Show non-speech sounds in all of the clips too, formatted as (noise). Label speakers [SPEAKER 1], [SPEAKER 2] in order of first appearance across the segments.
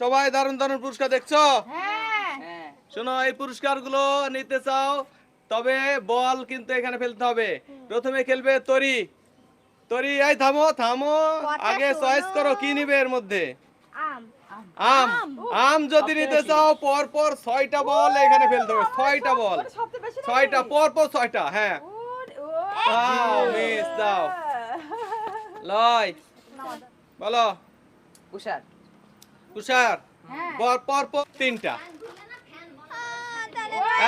[SPEAKER 1] সবাই দারুণ দারুণ পুরস্কার দেখছ?
[SPEAKER 2] হ্যাঁ।
[SPEAKER 3] হ্যাঁ
[SPEAKER 1] শোনো এই পুরস্কারগুলো নিতে চাও তবে বল কিন্তু এখানে ফেলতে হবে। প্রথমে খেলবে তরি। তরি এই থামো থামো। আগে চয়েস করো কি নিবে এর মধ্যে?
[SPEAKER 2] আম।
[SPEAKER 1] আম। আম। যদি নিতে চাও পর পর ছয়টা বল এখানে ফেলতে হবে ছয়টা বল। ছয়টা পর পর ছয়টা হ্যাঁ। দাও মিস (laughs) দাও। লয় বলো।
[SPEAKER 3] উষার
[SPEAKER 1] তুষার
[SPEAKER 2] হ্যাঁ।
[SPEAKER 1] পর পর পর তিনটা।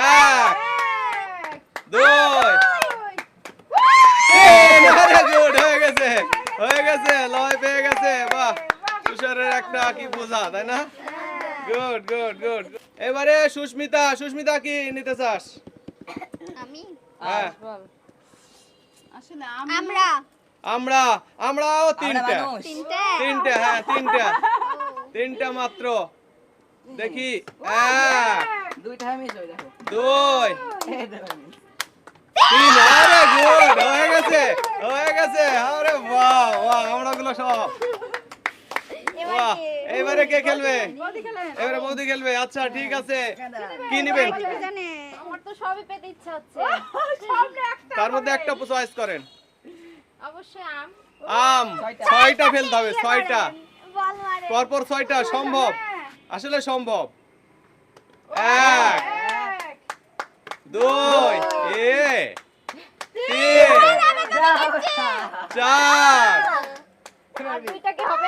[SPEAKER 2] এক,
[SPEAKER 1] এক। দুই গুড হয়ে গেছে হয়ে গেছে লয় পেয়ে গেছে। বাহ তুষারের একটা কি বোঝা তাই না? গুড গুড গুড এবারে সুস্মিতা সুস্মিতা কি নিতে চাস?
[SPEAKER 4] আমি?
[SPEAKER 1] হ্যাঁ।
[SPEAKER 2] আসলে
[SPEAKER 4] আমরা।
[SPEAKER 1] আমরা। আমরাও। তিনটে।
[SPEAKER 4] তিনটা
[SPEAKER 1] হ্যাঁ তিনটা। তিনটা মাত্র। দেখি। দুই। তিন আরে গুড হয়ে গেছে হয়ে গেছে আরে বাহ বাহ আমরা গুলো সব বাহ এবারে কে খেলবে? এবারে মোদি খেলবে আচ্ছা ঠিক আছে। কি নেবেন?
[SPEAKER 5] আমার তো সবই পেতে ইচ্ছা হচ্ছে।
[SPEAKER 1] তার মধ্যে একটা চয়েস করেন।
[SPEAKER 5] অবশ্যই আম।
[SPEAKER 1] আম
[SPEAKER 3] ছয়টা।
[SPEAKER 1] ফেলতে হবে ছয়টা পরপর ছয়টা সম্ভব? আসলে সম্ভব। এক দুই এ তিন চার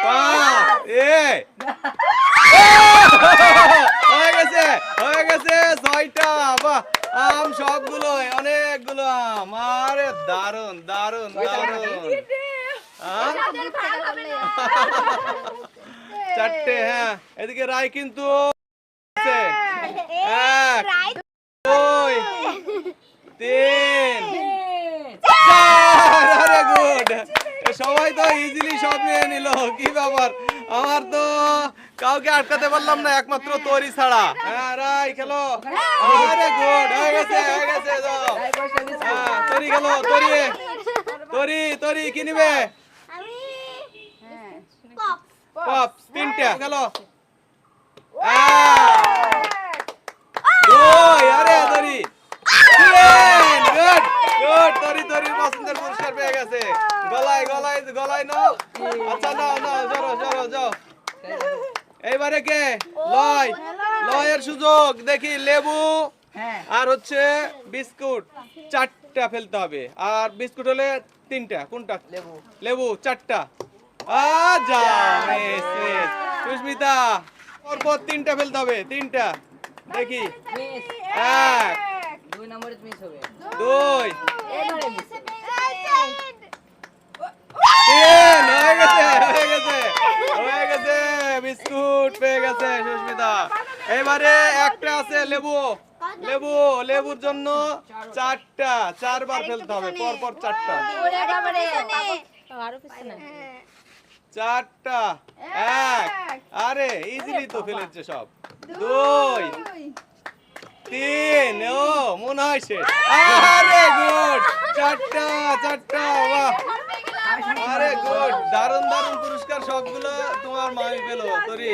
[SPEAKER 1] পাঁচ এ। (laughs) হয়ে গেছে হয়ে গেছে ছয়টা। বাহ আম সবগুলো অনেকগুলো আম। আরে দারুণ দারুণ দারুণ? চারটে হ্যাঁ। এদিকে রায় কিন্তু। এক দুই তিন। চার গুড। সবাই তো ইজিলি সব নিয়ে নিল কি ব্যাপার? আমার তো কাউকে আটকাতে পারলাম না একমাত্র তরি ছাড়া। হ্যাঁ রাই খেলো। আরে গুড হয়ে গেছে হয়ে গেছে
[SPEAKER 3] করো।
[SPEAKER 1] হ্যাঁ তরি খেলো তরি তরি তরি কি নিবে?
[SPEAKER 4] পপ
[SPEAKER 1] পপ তিনটা। এক দুই আরে তরি গুড গুড তরি তরি পছন্দের পুরস্কার পেয়ে গেছে। গলায় গলায় গলায় নাও। আচ্ছা নাও নাও জড়ো জড়ো যাও এইবারে কে? লয়। লয়ের সুযোগ। দেখি লেবু।
[SPEAKER 3] হ্যাঁ।
[SPEAKER 1] আর হচ্ছে বিস্কুট। চারটা ফেলতে হবে। আর বিস্কুট হলে তিনটা। কোনটা?
[SPEAKER 3] লেবু।
[SPEAKER 1] লেবু চারটা। সুস্মিতা পরপর তিনটা ফেলতে হবে তিনটা। দেখি। এক
[SPEAKER 3] দুই নম্বরে মিস হবে।
[SPEAKER 1] দুই।
[SPEAKER 3] এবারে
[SPEAKER 1] তিন হয়ে গেছে হয়ে গেছে হয়ে গেছে বিস্কুট পেয়ে গেছে সুস্মিতা। এবারে একটা আছে লেবু। লেবু লেবুর জন্য চারটা চারবার ফেলতে হবে পরপর চারটা।
[SPEAKER 5] আরও পিছনে।
[SPEAKER 1] চারটা এক। আরে ইজিলি তো ফেলেছে সব। দুই। তিন। ও মনে হয় সে আরে গুড। চারটা চারটা বাহ। আরে গুড। দারুণ দারুণ পুরস্কার সবগুলো তোমার মামি পেল তোরি।